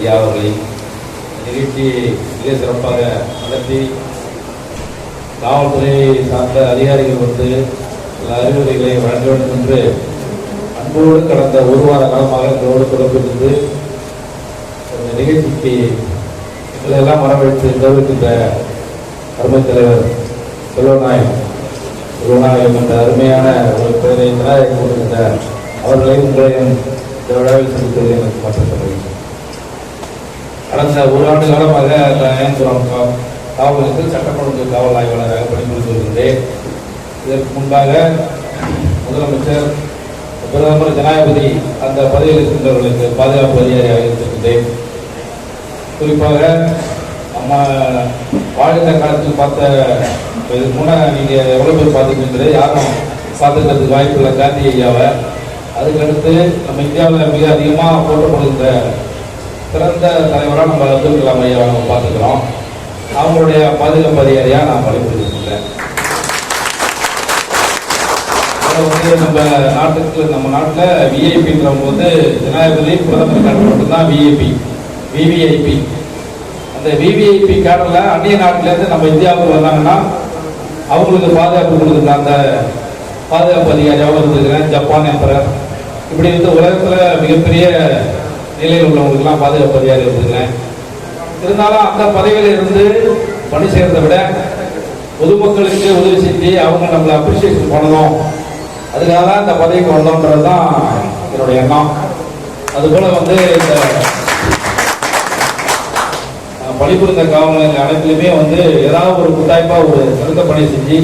ஐயா அவர்களை நிகழ்ச்சி மிக சிறப்பாக நடத்தி காவல்துறை சார்ந்த அதிகாரிகள் வந்து சில அறிவுரைகளை வழங்க வேண்டும் என்று அன்போடு கடந்த ஒரு வார காலமாக எங்களோடு தொடர்பிருந்து இந்த நிகழ்ச்சிக்கு எங்களை எல்லாம் வரவேற்று கௌரவிக்கின்ற அருமை தலைவர் செல்வநாயகம் செல்வநாயகம் என்ற அருமையான ஒரு பெயரை விநாயகர் கொடுக்கின்ற அவர்களை உங்களையும் இந்த விழாவில் சந்தித்தது எனக்கு மற்ற கடந்த ஒரு ஆண்டு காலமாக லயன்புரம் கா- காவலுக்கு சட்டம் காவல் ஆய்வாளராக பணிபுரிந்து வருகின்றேன் இதற்கு முன்பாக முதலமைச்சர் பிரதமர் ஜனாதிபதி அந்த பதவியில் இருக்கின்றவர்களுக்கு பாதுகாப்பு அதிகாரியாக இருந்திருக்கின்றேன் குறிப்பாக நம்ம வாழ்ந்த காலத்தில் பார்த்த இதுக்கு முன்னே நீங்கள் எவ்வளோ பேர் பார்த்துருக்கீங்களே யாரும் பார்த்துக்கிறதுக்கு வாய்ப்பு இல்லை காந்தி ஐயாவை. அதுக்கடுத்து நம்ம இந்தியாவில் மிக அதிகமாக போட்டப்படுகின்ற சிறந்த தலைவராக நம்ம அப்துல் கலாம் ஐயாவை நம்ம பார்த்துக்கிறோம். அவங்களுடைய பாதுகாப்பு அதிகாரியாக நான் பணிபுரிஞ்சிருக்கிறேன் அதை வந்து நம்ம நாட்டுக்கு நம்ம நாட்டில் விஐபின்றவங்க போது ஜனாதிபதி பிரதமர் கார்டு மட்டும்தான் விஐபி விவிஐபி அந்த விவிஐபி கார்டில் அந்நிய நாட்டிலேருந்து நம்ம இந்தியாவுக்கு வந்தாங்கன்னா அவங்களுக்கு பாதுகாப்பு கொடுக்குற அந்த பாதுகாப்பு அதிகாரியாகவும் இருந்திருக்கிறேன் ஜப்பான் எம்பரர். இப்படி வந்து உலகத்தில் மிகப்பெரிய நிலையில் உள்ளவங்களுக்கெல்லாம் பாதுகாப்பு அதிகாரி இருந்திருக்கிறேன் இருந்தாலும் அந்த பதவியில் இருந்து பணி செய்கிறத விட பொதுமக்களுக்கு உதவி செஞ்சு அவங்க நம்மளை அப்ரிசியேஷன் பண்ணணும். அதுக்காக தான் இந்த பதவிக்கு வந்தோன்றது தான் என்னுடைய எண்ணம். அதுபோல் வந்து இந்த பணிபுரிந்த காவலர்கள் அனைத்திலுமே வந்து ஏதாவது ஒரு குத்தாய்ப்பாக ஒரு சிறந்த பணி செஞ்சு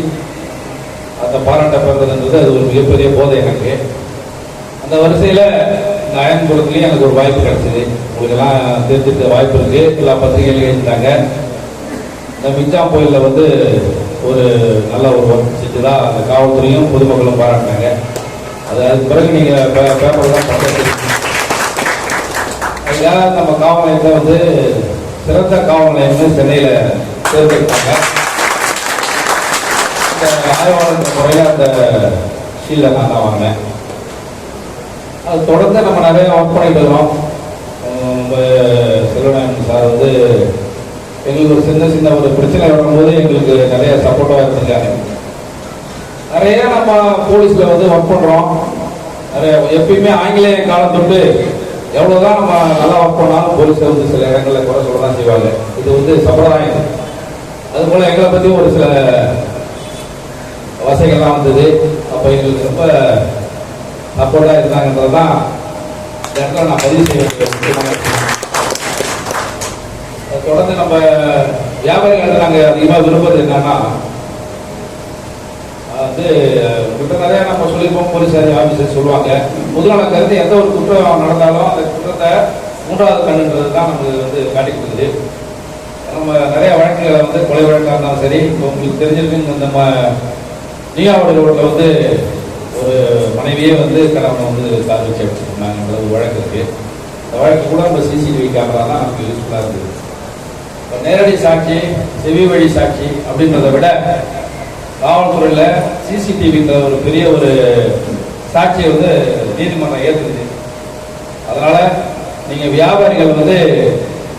அந்த பாராட்ட பிறந்ததுன்றது அது ஒரு மிகப்பெரிய போதை எனக்கு. அந்த வரிசையில் அயன்புரத்துலேயும் எனக்கு ஒரு வாய்ப்பு கிடச்சிது. உங்களுக்கெல்லாம் தெரிஞ்சுக்க வாய்ப்பு இருக்குது எல்லா பத்திரிகைகளும் எழுதிட்டாங்க இந்த மிஞ்சாம் கோயிலில் வந்து ஒரு நல்ல ஒரு ஒர்க் செஞ்சதா அந்த காவல்துறையும் பொதுமக்களும் பாராட்டினாங்க. அது அதுக்கு பிறகு நீங்கள் பேப்பர் தான் ஐயா நம்ம காவல் நிலையத்தில் வந்து சிறந்த காவல் நிலையம்னு சென்னையில் தேர்ந்தெடுத்தாங்க. இந்த ஆய்வாளர் முறையில் அந்த ஷீல்டை நான் தான் வாங்கினேன். அது தொடர்ந்து நம்ம நிறைய ஒர்க் பண்ணிட்டு இருக்கிறோம் நம்ம செல்வநாயகன் சார் வந்து எங்களுக்கு ஒரு சின்ன சின்ன ஒரு பிரச்சனை வரும்போது எங்களுக்கு நிறைய சப்போர்ட்டாக இருந்திருக்காங்க நிறைய நம்ம போலீஸில் வந்து ஒர்க் பண்ணுறோம் நிறைய எப்பயுமே ஆங்கிலேய காலம் தொட்டு எவ்வளோதான் நம்ம நல்லா ஒர்க் பண்ணாலும் போலீஸை வந்து சில இடங்களில் குறை சொல்ல தான் செய்வாங்க. இது வந்து சம்பிரதாயம். அதுபோல் எங்களை பற்றி ஒரு சில வசதிகள்லாம் வந்தது. அப்போ எங்களுக்கு ரொம்ப சப்போர்ட்டாக இருந்தாங்கன்றது தான் இந்த இடத்துல நான் பதிவு செய்ய வேண்டிய அதை தொடர்ந்து நம்ம வியாபாரிகள் நாங்கள் அதிகமாக விரும்புறது என்னன்னா வந்து உங்கள்கிட்ட நிறைய நம்ம சொல்லியிருப்போம் போலீஸ் ஆஃபீஸர் சொல்லுவாங்க. முதலாளர் கருத்து எந்த ஒரு குற்றம் நடந்தாலும் அந்த குற்றத்தை மூன்றாவது கண்ணுன்றது தான் நமக்கு வந்து காட்டி கொடுக்குது நம்ம நிறைய வழக்குகளை வந்து கொலை வழக்காக இருந்தாலும் சரி இப்போ உங்களுக்கு தெரிஞ்சிருக்கு நம்ம நீயாவோட ரோட்டில் வந்து மனைவியே வந்து கணவன் வந்து கார் வச்சு அடிச்சிருந்தாங்கன்ற ஒரு வழக்கு இருக்கு அந்த வழக்கு கூட நம்ம சிசிடிவி கேமரா தான் நமக்கு யூஸ்ஃபுல்லாக இருக்குது இப்போ நேரடி சாட்சி செவி வழி சாட்சி அப்படின்றத விட காவல்துறையில் சிசிடிவிங்கிற ஒரு பெரிய ஒரு சாட்சியை வந்து நீதிமன்றம் ஏற்றுக்குது அதனால் நீங்கள் வியாபாரிகள் வந்து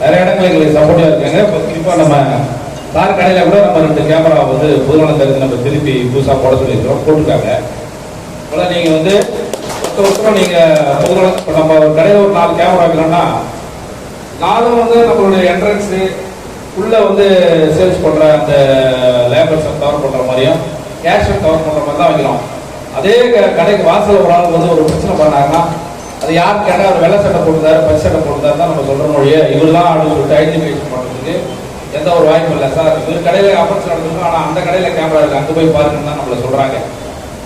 நிறைய இடங்கள் எங்களுக்கு சப்போர்ட்டாக இருக்காங்க. இப்போ குறிப்பாக நம்ம கார் கடையில் கூட நம்ம ரெண்டு கேமரா வந்து பொதுநலம் கருத்து நம்ம திருப்பி புதுசாக போட சொல்லியிருக்கிறோம். போட்டிருக்காங்க. அதனால் நீங்கள் வந்து ஒருத்தர் ஒருத்தரும் நீங்கள் பொதுநலம் இப்போ நம்ம ஒரு கடையில் ஒரு நாலு கேமரா வைக்கணும்னா நானும் வந்து நம்மளுடைய என்ட்ரன்ஸு உள்ளே வந்து சேல்ஸ் பண்ணுற அந்த லேபர்ஸை கவர் பண்ணுற மாதிரியும் கேஷை கவர் பண்ணுற மாதிரி தான் வைக்கிறோம் அதே கடைக்கு வாசல் ஒரு ஆள் வந்து ஒரு பிரச்சனை பண்ணாங்கன்னா அது யார் கேட்டால் அவர் வெள்ளை சட்டை போட்டுதாரு பச்சை சட்டை போட்டுதாரு தான் நம்ம சொல்கிற மொழியே இவர் தான் அப்படின்னு சொல்லிட்டு ஐடென்டிஃபிகேஷன் பண்ணுறதுக்கு எந்த ஒரு வாய்ப்பும் இல்லை சார். இவர் கடையில் ஆஃபர்ஸ் நடந்திருக்கும் ஆனால் அந்த கடையில் கேமரா இருக்குது அங்கே போய் பாருங்கன்னு தான் நம்மளை சொல்கிறாங்க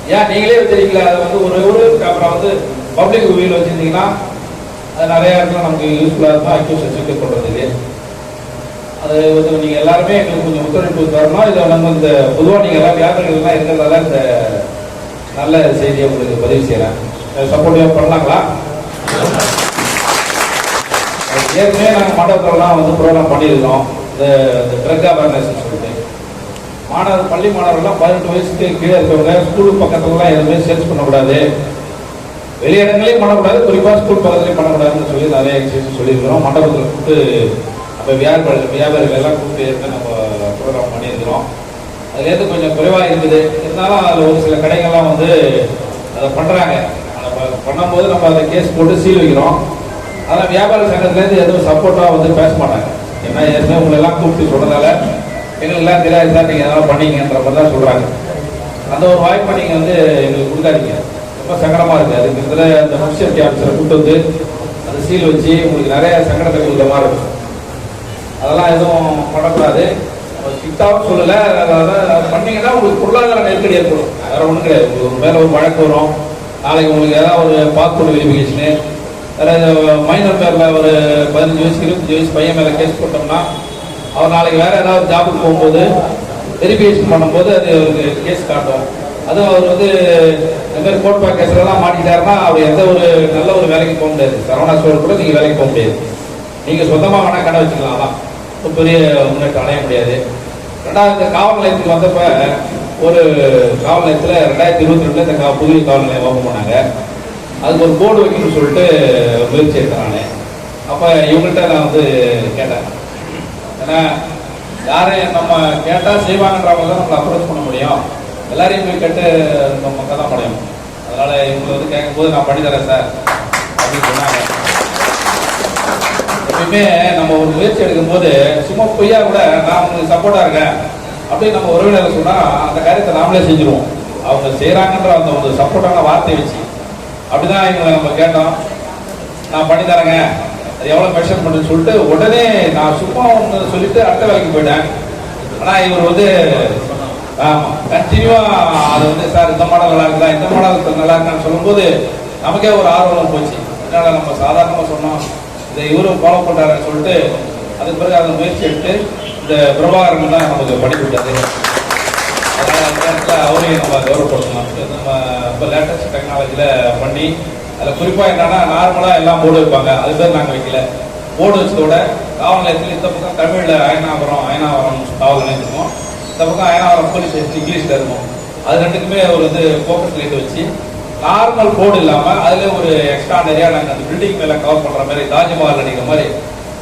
ஏன் நீங்களே வச்சிருக்கீங்களா? அது வந்து ஒரு ஒரு கேமரா வந்து பப்ளிக் வியூவில் வச்சிருந்தீங்கன்னா அது நிறைய இடத்துல நமக்கு யூஸ்ஃபுல்லாக இருக்கும். அக்யூஸ் செக் பண்ணுறதுக்கு அது வந்து நீங்கள் எல்லாருமே எங்களுக்கு கொஞ்சம் ஒத்துழைப்பு தரணும் இதை நம்ம இந்த பொதுவாக நீங்கள் எல்லாம் வியாபாரிகள்லாம் இருக்கிறதால இந்த நல்ல செய்தியை உங்களுக்கு பதிவு செய்கிறேன் சப்போர்ட்டிவாக பண்ணலாங்களா? ஏற்கனவே நாங்கள் மண்டபத்திலலாம் வந்து ப்ரோக்ராம் பண்ணியிருக்கோம் இந்த இந்த ட்ரக் அவேர்னஸ் சொல்லிட்டு. மாணவர் பள்ளி மாணவர்கள்லாம் பதினெட்டு வயசுக்கு கீழே இருக்கவங்க ஸ்கூலுக்கு பக்கத்துலலாம் எதுவுமே சேல்ஸ் பண்ணக்கூடாது. வெளியிடங்களையும் பண்ணக்கூடாது குறிப்பாக ஸ்கூல் பக்கத்துலையும் பண்ணக்கூடாதுன்னு சொல்லி நிறைய எக்ஸசைஸ் சொல்லியிருக்கிறோம். மண்டபத்தில் கூப்பிட்டு அப்போ வியாபார வியாபாரிகள் எல்லாம் கூப்பிட்டு இருந்து நம்ம ப்ரோக்ராம் பண்ணியிருக்கிறோம். அதுலேருந்து கொஞ்சம் குறைவாக இருக்குது. இருந்தாலும் அதில் ஒரு சில கடைகள்லாம் வந்து அதை பண்ணுறாங்க அதை பண்ணும்போது நம்ம அதை கேஸ் போட்டு சீல் வைக்கிறோம். அதனால் வியாபார சங்கத்துலேருந்து எதுவும் சப்போர்ட்டாக வந்து பேச மாட்டாங்க. ஏன்னா ஏற்கனவே உங்களெல்லாம் கூப்பிட்டு சொன்னதால எங்களுக்கெல்லாம் தெரியாது சார் நீங்கள் அதெல்லாம் பண்ணீங்கன்ற மாதிரி தான் சொல்கிறாங்க அந்த ஒரு வாய்ப்பை நீங்கள் வந்து எங்களுக்கு கொடுக்காதீங்க. ரொம்ப சங்கடமாக இருக்குது அதுக்கு இதில் அந்த முனிசிபல் ஆஃபீஸரை கூப்பிட்டு வந்து அந்த சீல் வச்சு உங்களுக்கு நிறைய சங்கடத்தை கொடுக்குற மாதிரி இருக்கும். அதெல்லாம் எதுவும் பண்ணக்கூடாது. ஸ்ட்ரிக்டாகவும் சொல்லலை. அதாவது பண்ணிங்கன்னா உங்களுக்கு பொருளாதார நெருக்கடி ஏற்படும். வேறு ஒன்றும் கிடையாது. உங்களுக்கு ஒரு மேலே ஒரு வழக்கு வரும். நாளைக்கு உங்களுக்கு ஏதாவது ஒரு பாஸ்போர்ட் வெரிஃபிகேஷனு வேறு மைனர் பேரில் ஒரு பதினஞ்சு வயசு இருபத்தஞ்சு வயசு பையன் மேலே கேஸ் போட்டோம்னா அவர் நாளைக்கு வேற ஏதாவது ஜாபுக்கு போகும்போது வெரிஃபிகேஷன் பண்ணும்போது அது அவருக்கு கேஸ் காட்டும். அதுவும் அவர் வந்து இந்த மாதிரி கோர்ட் பேக் கேஸ்லாம் மாட்டிட்டாருன்னா அவர் எந்த ஒரு நல்ல ஒரு வேலைக்கு போக முடியாது. சரவணா ஸ்டோர் கூட நீங்கள் வேலைக்கு போக முடியாது. நீங்கள் சொந்தமாக வேணால் கடை வச்சுக்கலாம் அதான். பெரிய முன்னேற்றம் அடைய முடியாது. ரெண்டாவது இந்த காவல் நிலையத்துக்கு வந்தப்போ ஒரு காவல் நிலையத்தில் ரெண்டாயிரத்தி இருபத்தி ரெண்டில் இந்த கா- புதிய காவல் நிலையம் ஓப்பன் பண்ணாங்க. அதுக்கு ஒரு போர்டு வைக்கணும்னு சொல்லிட்டு முயற்சி எடுத்தேன் நான். அப்போ இவங்கள்ட்ட நான் வந்து கேட்டேன். ஏன்னா யாரையும் நம்ம கேட்டால் செய்வாங்கன்றவங்க தான் நம்மளை அப்ரோச் பண்ண முடியும். எல்லாரையும் போய் கேட்டு நம்ம மக்கள் தான் முடியும் அதனால இவங்க வந்து கேட்கும்போது நான் பண்ணி தரேன் சார். அப்படின்னு சொன்னாங்க. எப்பயுமே நம்ம ஒரு முயற்சி எடுக்கும்போது சும்மா பொய்யா கூட நான் உங்களுக்கு சப்போர்ட்டாக இருக்கேன். அப்படின்னு நம்ம உறவினர் சொன்னால் அந்த காரியத்தை நாமளே செஞ்சுருவோம். அவங்க செய்கிறாங்கன்ற அந்த ஒரு சப்போர்ட்டான வார்த்தை வச்சு. அப்படிதான் இவங்களை நம்ம கேட்டோம். நான் பண்ணி தரேங்க. அது எவ்வளோ மெஷர் பண்ணுன்னு சொல்லிட்டு உடனே நான் சும்மா ஒன்று சொல்லிட்டு அடுத்த வேலைக்கு போயிட்டேன். ஆனால் இவர் வந்து ஆமாம் கண்டினியூவாக அது வந்து சார் இந்த மாடல் நல்லா இருக்கா இந்த மாடல் நல்லா இருக்கான்னு சொல்லும்போது நமக்கே ஒரு ஆர்வம் போச்சு. அதனால நம்ம சாதாரணமாக சொன்னோம். இதை இவரும் ஃபாலோ பண்ணுறாருன்னு சொல்லிட்டு அதுக்கு பிறகு அதை முயற்சி எடுத்து இந்த பிரபாகரன் தான் நமக்கு பண்ணி அதனால் அந்த நேரத்தில் அவரையும் நம்ம கௌரவப்படுத்தணும் நம்ம இப்போ லேட்டஸ்ட் டெக்னாலஜியில் பண்ணி அதில் குறிப்பாக என்னன்னா நார்மலாக எல்லாம் போர்டு வைப்பாங்க. அது பேர் நாங்கள் வைக்கல. போர்டு வச்சதோட காவல் நிலையத்தில் இந்த பக்கம் தமிழில் அயனாபுரம் அயனாவரம் காவல் நிலையம் இருக்கும். இந்த பக்கம் அயனாவரம் போலீஸ் ஸ்டேஷன் இங்கிலீஷில் இருக்கும். அது ரெண்டுக்குமே ஒரு வந்து ஃபோக்கஸ் லைட் வச்சு நார்மல் போர்டு இல்லாமல் அதில் ஒரு எக்ஸ்ட்ரா நிறையா நாங்கள் அந்த பில்டிங் மேலே கவர் பண்ணுற மாதிரி தாஜ்மஹால் அடிக்கிற மாதிரி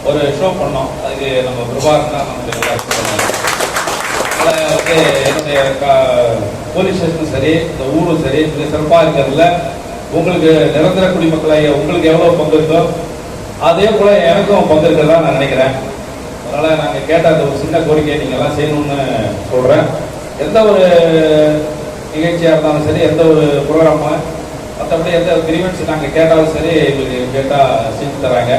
ஒரு ஷோ பண்ணோம். அதுக்கு நம்ம பிரபாகரன் தான் நமக்கு வந்து என்னுடைய போலீஸ் ஸ்டேஷனும் சரி இந்த ஊரும் சரி மிக சிறப்பாக இருக்கிறதுல உங்களுக்கு நிரந்தர குடிமக்களாகிய உங்களுக்கு எவ்வளோ பங்கு இருக்கோ அதே போல் எனக்கும் பங்கு இருக்கிறதா நான் நினைக்கிறேன். அதனால் நாங்கள் கேட்ட அந்த ஒரு சின்ன கோரிக்கையை நீங்கள் எல்லாம் செய்யணும்னு சொல்கிறேன் எந்த ஒரு நிகழ்ச்சியாக இருந்தாலும் சரி எந்த ஒரு ப்ரோக்ராமு மற்றபடி எந்த கிரீவன்ஸ் நாங்கள் கேட்டாலும் சரி எங்களுக்கு கேட்டால் செஞ்சு தராங்க.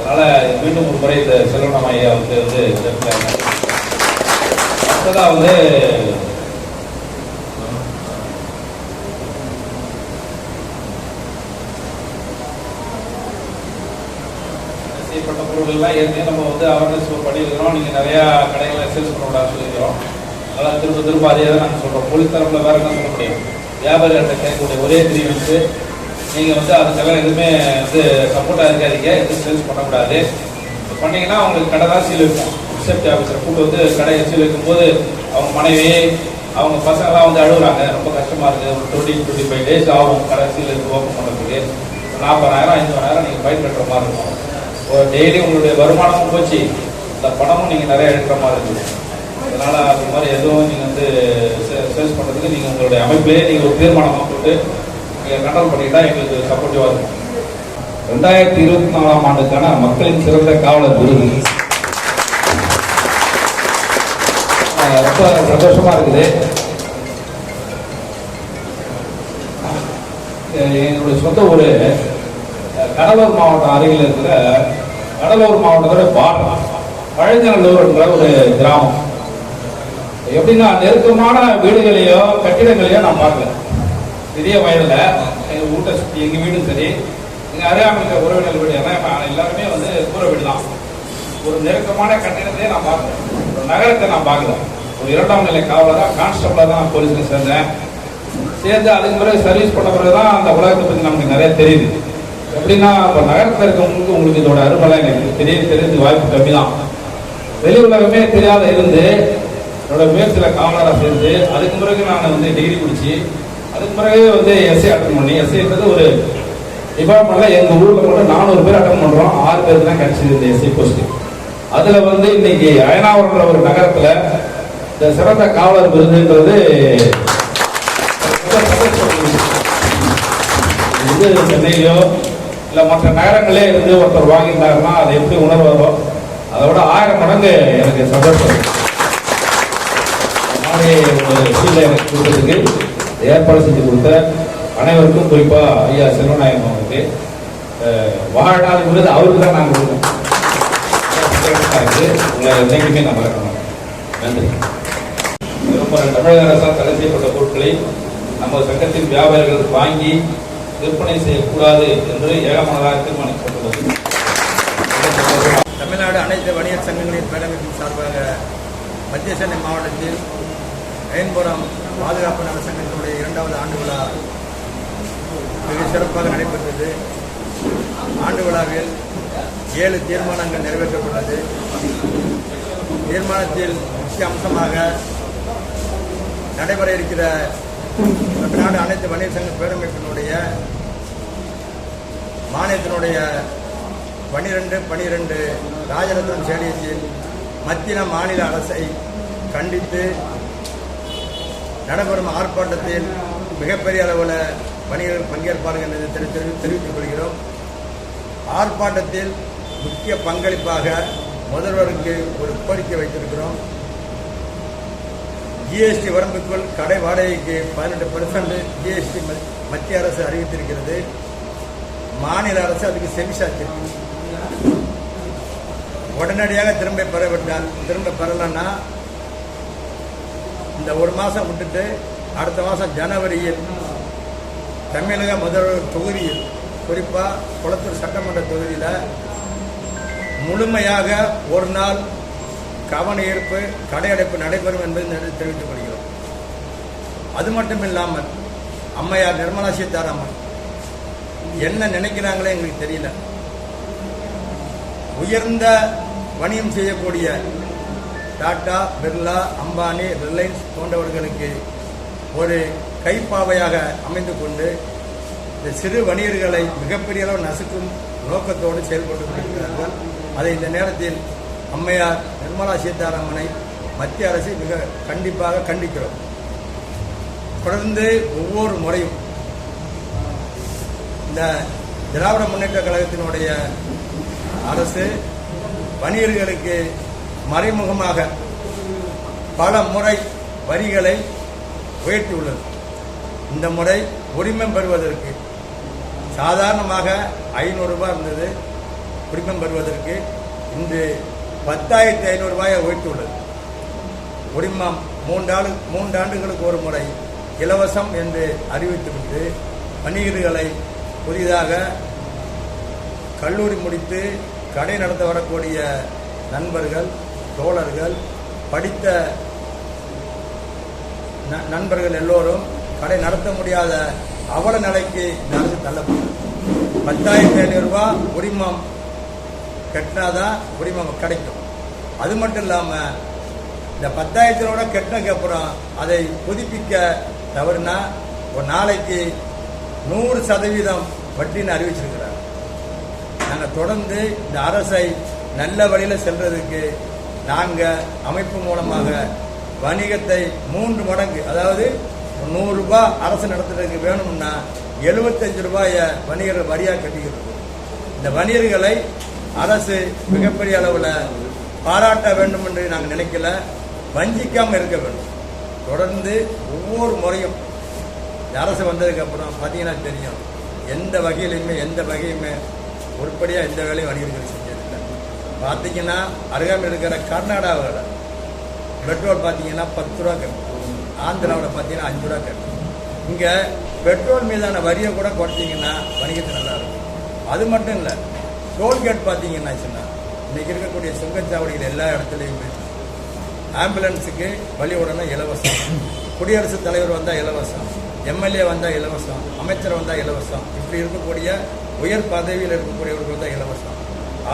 அதனால் மீண்டும் ஒரு முறை இந்த செல்வனம் ஐயா வந்து வந்து அடுத்ததாக வந்து செய்யப்பட்ட பொருட்கள்லாம் ஏற்கனவே நம்ம வந்து அவேர்னஸ் பண்ணியிருக்கிறோம். நீங்கள் நிறையா கடைகளில் சேல்ஸ் பண்ணக்கூடாதுன்னு சொல்லியிருக்கிறோம். அதெல்லாம் திரும்ப திரும்ப அதே தான் நாங்கள் சொல்கிறோம் போலீஸ் தரப்பில் வேறு என்ன சொல்ல முடியும்? வியாபாரிகள்கிட்ட கேட்கக்கூடிய ஒரே கிரீவன்ஸு நீங்கள் வந்து அதுக்கெல்லாம் எதுவுமே வந்து சப்போர்ட்டாக இருக்காதீங்க. எதுவும் சேல்ஸ் பண்ணக்கூடாது. பண்ணிங்கன்னா அவங்களுக்கு கடை தான் சீல் வைக்கும் சேஃப்டி ஆஃபீஸர் கூட்டு வந்து கடையை சீல் வைக்கும்போது அவங்க மனைவி அவங்க பசங்களாம் வந்து அழுகுறாங்க. ரொம்ப கஷ்டமாக இருக்குது ஒரு டுவெண்ட்டி டுவெண்ட்டி ஃபைவ் டேஸ் ஆகும். கடை சீல் ஓப்பன் பண்ணுறதுக்கு நாற்பதாயிரம் ஐம்பதாயிரம் நீங்கள் ஃபைன் கட்டுற மாதிரி இருக்கும். டெய்லி உங்களுடைய வருமானமும் போச்சு இந்த பணமும் நீங்கள் நிறைய எடுக்கிற மாதிரி இருக்குது அதனால அது மாதிரி எதுவும் நீங்கள் வந்து சேல்ஸ் பண்ணுறதுக்கு நீங்கள் உங்களுடைய அமைப்பிலே நீங்கள் ஒரு தீர்மானமாக போட்டு நீங்கள் கண்ட்ரோல் பண்ணிக்கிட்டா எங்களுக்கு சப்போர்ட்டிவாக இருக்கும். ரெண்டாயிரத்தி இருபத்தி நாலாம் ஆண்டுக்கான மக்களின் சிறந்த காவலர் விருது. ரொம்ப சந்தோஷமா இருக்குது. என்னுடைய சொந்த ஊர் கடலூர் மாவட்டம் அருகில் இருக்கிற கடலூர் மாவட்டத்தோட பார்டர் பழஞ்சநல்லூர்ன்ற ஒரு கிராமம். எப்படின்னா நெருக்கமான வீடுகளையோ கட்டிடங்களையோ நான் பார்க்கல. பெரிய வயலில் எங்கள் வீட்டை சுற்றி எங்கள் வீடும் சரி எங்கள் அருகாமையில் இருக்கிற உறவினர் வீடு ஏன்னா எல்லாருமே வந்து கூற வீடு தான். ஒரு நெருக்கமான கட்டிடத்தையே நான் பார்க்கல. ஒரு நகரத்தை நான் பார்க்கல. ஒரு இரண்டாம் நிலை காவலராக கான்ஸ்டபிளாக தான் நான் போலீஸில் சேர்ந்தேன். சேர்ந்து அதுக்கு பிறகு சர்வீஸ் பண்ண பிறகு தான் அந்த உலகத்தை பற்றி நமக்கு நிறைய தெரியுது. எப்படின்னா இப்போ நகரத்தில் இருக்கவங்களுக்கு உங்களுக்கு இதோட அருமெல்லாம் எனக்கு தெரிய தெரிஞ்சு வாய்ப்பு கம்மி தான் வெளி உலகமே தெரியாத இருந்து என்னோட முயற்சியில் காவலராக சேர்ந்து அதுக்கு பிறகு நான் வந்து டிகிரி முடிச்சு அதுக்கு பிறகு வந்து எஸ்ஐ அட்டன் பண்ணி எஸ்ஐன்றது ஒரு டிபார்ட்மெண்ட்டில் எங்கள் ஊரில் மட்டும் நானூறு பேர் அட்டன் பண்ணுறோம் ஆறு பேருக்கு தான் கிடச்சிது இந்த எஸ்ஐ போஸ்ட்டு அதில் வந்து இன்னைக்கு அயனாவரம்ன்ற ஒரு நகரத்தில் இந்த சிறந்த காவலர் விருதுன்றது இது சென்னையிலோ இல்லை மற்ற நகரங்களே இருந்து ஒருத்தர் வாங்கியிருந்தாருன்னா அது எப்படி உணர்வாரோ அதை விட ஆயிரம் மடங்கு எனக்கு சந்தோஷம். மாதிரி ஒரு எனக்கு கொடுத்ததுக்கு ஏற்பாடு செஞ்சு கொடுத்த அனைவருக்கும் குறிப்பா ஐயா செல்வநாயகம் அவருக்கு வாழ்நாள் விருது அவருக்கு தான் நாங்கள் கொடுக்கணும். உங்களை என்றைக்குமே நான் நன்றி. தமிழக அரசால் தடை செய்யப்பட்ட பொருட்களை நம்ம சங்கத்தின் வியாபாரிகள் வாங்கி விற்பனை செய்யக்கூடாது என்று ஏகமனதாக தீர்மானிக்கப்பட்டுள்ளது தமிழ்நாடு அனைத்து வணிகர் சங்கங்களின் பேரமைப்பின் சார்பாக மத்திய சென்னை மாவட்டத்தில் அயன்புரம் பாதுகாப்பு நல சங்கத்தினுடைய இரண்டாவது ஆண்டு விழா மிக சிறப்பாக நடைபெற்றது. ஆண்டு விழாவில் ஏழு தீர்மானங்கள் நிறைவேற்றப்பட்டது. தீர்மானத்தில் முக்கிய அம்சமாக நடைபெற இருக்கிற தமிழ்நாடு அனைத்து வணிக சங்க பேரமைப்பினுடைய மாநிலத்தினுடைய பனிரெண்டு பனிரெண்டு ராஜரத்னம் ஸ்டேடியத்தில் மத்திய மாநில அரசை கண்டித்து நடைபெறும் ஆர்ப்பாட்டத்தில் மிகப்பெரிய அளவில் வணிகர்கள் பங்கேற்பார்கள் என்று தெரி- தெரிவித்துக் கொள்கிறோம். ஆர்ப்பாட்டத்தில் முக்கிய பங்களிப்பாக முதல்வருக்கு ஒரு கோரிக்கை வைத்திருக்கிறோம். ஜிஎஸ்டி வரம்புக்குள் கடை வாடகைக்கு பதினெட்டு பெர்சன்ட் ஜிஎஸ்டி மத்திய அரசு அறிவித்திருக்கிறது. மாநில அரசு அதுக்கு செவிசாச்சிருக்கு உடனடியாக திரும்ப பெற விட்டால் திரும்ப பெறலன்னா இந்த ஒரு மாதம் விட்டுட்டு அடுத்த மாதம் ஜனவரியில் தமிழக முதல்வர் தொகுதியில் குறிப்பாக குளத்தூர் சட்டமன்ற தொகுதியில் முழுமையாக ஒரு நாள் கவன ஈர்ப்பு கடையடைப்பு நடைபெறும் என்பதை தெரிவித்துக் கொள்கிறோம் அது மட்டும் இல்லாமல் அம்மையார் நிர்மலா சீதாராமன் என்ன நினைக்கிறாங்களே எங்களுக்கு தெரியல. உயர்ந்த வணிகம் செய்யக்கூடிய டாடா பிர்லா அம்பானி ரிலையன்ஸ் போன்றவர்களுக்கு ஒரு கைப்பாவையாக அமைந்து கொண்டு இந்த சிறு வணிகர்களை மிகப்பெரிய அளவு நசுக்கும் நோக்கத்தோடு செயல்பட்டு கொண்டிருக்கிறார்கள். அதை இந்த நேரத்தில் அம்மையார் நிர்மலா சீதாராமனை மத்திய அரசு மிக கண்டிப்பாக கண்டிக்கிறோம். தொடர்ந்து ஒவ்வொரு முறையும் இந்த திராவிட முன்னேற்ற கழகத்தினுடைய அரசு வணிகர்களுக்கு மறைமுகமாக பல முறை வரிகளை உயர்த்தியுள்ளது. இந்த முறை உரிமம் பெறுவதற்கு சாதாரணமாக ஐநூறு ரூபாய் இருந்தது. உரிமம் பெறுவதற்கு இன்று பத்தாயிரத்தி ஐநூறு ரூபாயை உயர்த்தியுள்ளது. உரிமம் மூன்றாண்டு மூன்றாண்டுகளுக்கு ஒரு முறை இலவசம் என்று அறிவித்துவிட்டு வணிகர்களை புதிதாக கல்லூரி முடித்து கடை நடத்த வரக்கூடிய நண்பர்கள் தோழர்கள் படித்த நண்பர்கள் எல்லோரும் கடை நடத்த முடியாத அவல நிலைக்கு நடந்து தள்ளப்படும் தள்ளப்பட்டது பத்தாயிரத்தி ஐநூறு உரிமம் கட்டினா தான் உரிமம் கிடைக்கும். அது மட்டும் இல்லாமல் இந்த பத்தாயிரத்தினோட கட்டினதுக்கு அப்புறம் அதை புதுப்பிக்க தவறுனா ஒரு நாளைக்கு நூறு சதவீதம் வட்டின்னு அறிவிச்சிருக்கிறாங்க நாங்கள் தொடர்ந்து இந்த அரசை நல்ல வழியில் செல்றதுக்கு நாங்கள் அமைப்பு மூலமாக வணிகத்தை மூன்று மடங்கு அதாவது ஒரு அரசு நடத்துறதுக்கு வேணும்னா எழுபத்தஞ்சு ரூபாயை வணிகர்கள் வரியாக கட்டிக்கிறது. இந்த வணிகர்களை அரசு மிகப்பெரிய அளவில் பாராட்ட வேண்டும் என்று நாங்கள் நினைக்கல வஞ்சிக்காமல் இருக்க வேண்டும். தொடர்ந்து ஒவ்வொரு முறையும் அரசு வந்ததுக்கப்புறம் பார்த்தீங்கன்னா தெரியும் எந்த வகையிலையுமே எந்த வகையுமே உருப்படியாக எந்த வேலையும் வணிகர்கள் செஞ்சதில்லை பார்த்தீங்கன்னா அருகாமல் இருக்கிற கர்நாடகாவில் பெட்ரோல் பார்த்தீங்கன்னா பத்து ரூபா கட்டணும் ஆந்திராவில் பார்த்தீங்கன்னா அஞ்சு ரூபா கட்டணும் இங்கே பெட்ரோல் மீதான வரியை கூட குறைச்சிங்கன்னா வணிகத்து நல்லாயிருக்கும் அது மட்டும் இல்லை டோல்கேட் பார்த்தீங்கன்னா சொன்னால் இன்னைக்கு இருக்கக்கூடிய சுங்கச்சாவடிகள் எல்லா இடத்துலையுமே ஆம்புலன்ஸுக்கு வழி உடனே இலவசம். குடியரசுத் தலைவர் வந்தால் இலவசம். எம்எல்ஏ வந்தால் இலவசம். அமைச்சர் வந்தால் இலவசம். இப்படி இருக்கக்கூடிய உயர் பதவியில் இருக்கக்கூடியவர்கள் வந்தால் இலவசம்.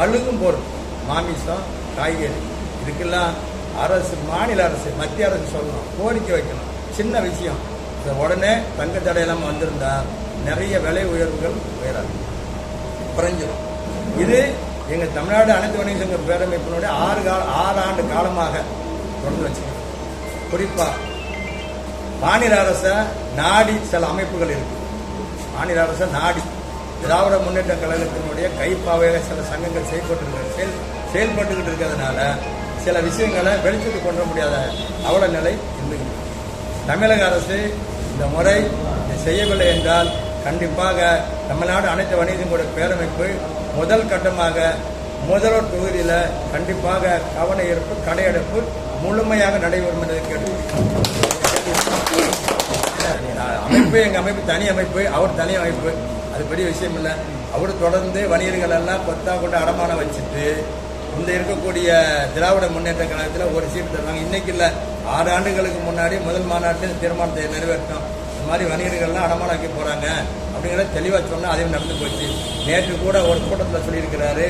அழுகும் பொருள் மாமிசம் காய்கறி. இதுக்கெல்லாம் அரசு மாநில அரசு மத்திய அரசு சொல்லணும். கோரிக்கை வைக்கணும். சின்ன விஷயம். இந்த உடனே தங்க தடையெல்லாம் வந்திருந்தால் நிறைய விலை உயர்வுகள் உயராது. குறைஞ்சிடும் இது எங்கள் தமிழ்நாடு அனைத்து வணிக சங்க பேரமைப்பினுடைய ஆறு கால ஆறு ஆண்டு காலமாக தொடர்ந்து வச்சுக்கணும் குறிப்பாக மாநில அரசை நாடி சில அமைப்புகள் இருக்கு. மாநில அரசை நாடி திராவிட முன்னேற்ற கழகத்தினுடைய கைப்பாவையாக சில சங்கங்கள் செயல்பட்டு செயல் செயல்பட்டுக்கிட்டு இருக்கிறதுனால சில விஷயங்களை வெளிச்சத்துக்கு கொண்டு வர முடியாத அவல நிலை இருந்துகிட்டு தமிழக அரசு இந்த முறை செய்யவில்லை என்றால் கண்டிப்பாக தமிழ்நாடு அனைத்து வணிகங்களுடைய பேரமைப்பு முதல் கட்டமாக முதல்வர் தொகுதியில் கண்டிப்பாக கவன ஈர்ப்பு கடையெடுப்பு முழுமையாக நடைபெறும் என்று கேட்டு அமைப்பு எங்கள் அமைப்பு தனி அமைப்பு அவர் தனி அமைப்பு. அது பெரிய விஷயம் இல்லை. அவர் தொடர்ந்து வணிகர்கள் எல்லாம் கொத்தா கொண்டு அடமானம் வச்சுட்டு இந்த இருக்கக்கூடிய திராவிட முன்னேற்ற கழகத்தில் ஒரு சீட்டு தருவாங்க. இன்னைக்கு இல்லை. ஆறு ஆண்டுகளுக்கு முன்னாடி முதல் மாநாட்டில் தீர்மானத்தை நிறைவேற்றோம் இந்த மாதிரி வணிகர்கள்லாம் அடமானம் வைக்க போகிறாங்க அப்படிங்கிறத தெளிவாக சொன்னால் அதையும் நடந்து போச்சு. நேற்று கூட ஒரு கூட்டத்தில் சொல்லியிருக்கிறாரு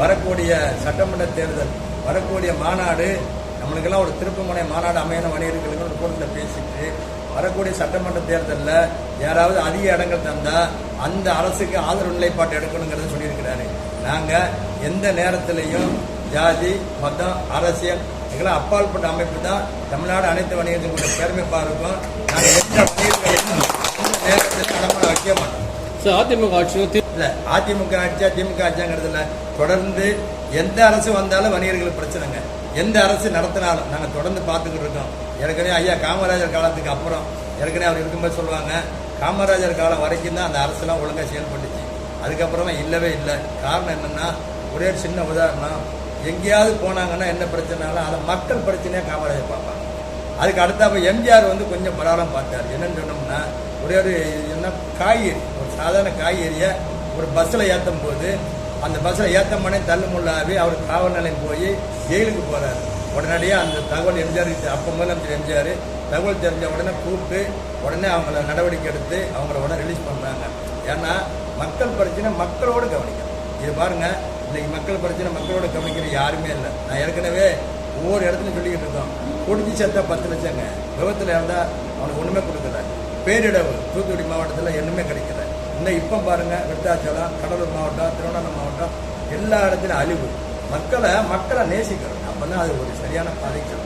வரக்கூடிய சட்டமன்ற தேர்தல் வரக்கூடிய மாநாடு நம்மளுக்கெல்லாம் ஒரு திருப்பமுனை மாநாடு அமையணும் வணிகர்களுக்கு ஒரு கூட்டத்தில் பேசிட்டு வரக்கூடிய சட்டமன்ற தேர்தலில் யாராவது அதிக இடங்கள் தந்தால் அந்த அரசுக்கு ஆதரவு நிலைப்பாட்டு எடுக்கணுங்கிறத சொல்லியிருக்கிறாரு. நாங்கள் எந்த நேரத்திலையும் ஜாதி மதம் அரசியல் இதெல்லாம் அப்பாற்பட்ட அமைப்பு தான். தமிழ்நாடு அனைத்து வணிகர்களுடைய பெருமைப்பாக இருக்கும். நாங்கள் அதிமுக ஆட்சியும் இல்ல அதிமுக ஆட்சியா திமுக ஆட்சியாங்கிறது இல்ல. தொடர்ந்து எந்த அரசு வந்தாலும் வணிகர்களுக்கு பிரச்சனைங்க. எந்த அரசு நடத்தினாலும் நாங்க தொடர்ந்து பார்த்துக்கிட்டு இருக்கோம். ஏற்கனவே ஐயா காமராஜர் காலத்துக்கு அப்புறம் ஏற்கனவே அவர் இருக்கும்போது சொல்லுவாங்க காமராஜர் காலம் வரைக்கும் தான் அந்த அரசுலாம் ஒழுங்கா செயல்பட்டுச்சு. அதுக்கப்புறமா இல்லவே இல்லை. காரணம் என்னன்னா ஒரே ஒரு சின்ன உதாரணம் எங்கேயாவது போனாங்கன்னா என்ன பிரச்சனைனாலும் அதை மக்கள் பிரச்சனையா காமராஜர் பார்ப்பாங்க. அதுக்கு அடுத்தாப்ப எம்ஜிஆர் வந்து கொஞ்சம் பலாரம் பார்த்தார். என்னன்னு சொன்னோம்னா ஒரே ஒரு என்ன காய்கறி ஒரு சாதாரண காய்கறியை ஒரு பஸ்ஸில் ஏற்றும் போது அந்த பஸ்ஸில் ஏற்ற மணி தள்ளுமுள்ளாவே அவர் காவல் நிலையம் போய் ஜெயிலுக்கு போகிறார் உடனடியாக அந்த தகவல் எம்ஜிஆர் அப்போ முதலமைச்சர் எம்ஜிஆர் தகவல் தெரிஞ்ச உடனே கூப்பிட்டு உடனே அவங்கள நடவடிக்கை எடுத்து அவங்கள உடனே ரிலீஸ் பண்ணுறாங்க ஏன்னா மக்கள் பிரச்சனை மக்களோடு கவனிக்கணும். இது பாருங்க இன்றைக்கி மக்கள் பிரச்சனை மக்களோட கவனிக்கிற யாருமே இல்லை. நான் ஏற்கனவே ஒவ்வொரு இடத்துலையும் சொல்லிக்கிட்டு இருக்கோம் குடிச்சு சேர்த்தா பத்து லட்சங்க. விபத்தில் இருந்தால் அவனுக்கு ஒன்றுமே கொடுக்கல. பேரிடவு தூத்துக்குடி மாவட்டத்தில் ஒன்றுமே கிடைக்கல. இன்னும் இப்போ பாருங்க விருத்தாச்சலம் கடலூர் மாவட்டம் திருவண்ணாமலை மாவட்டம் எல்லா இடத்துலையும் அழிவு. மக்களை மக்களை நேசிக்கிறோம். அப்போ தான் அது ஒரு சரியான பாதைக்கு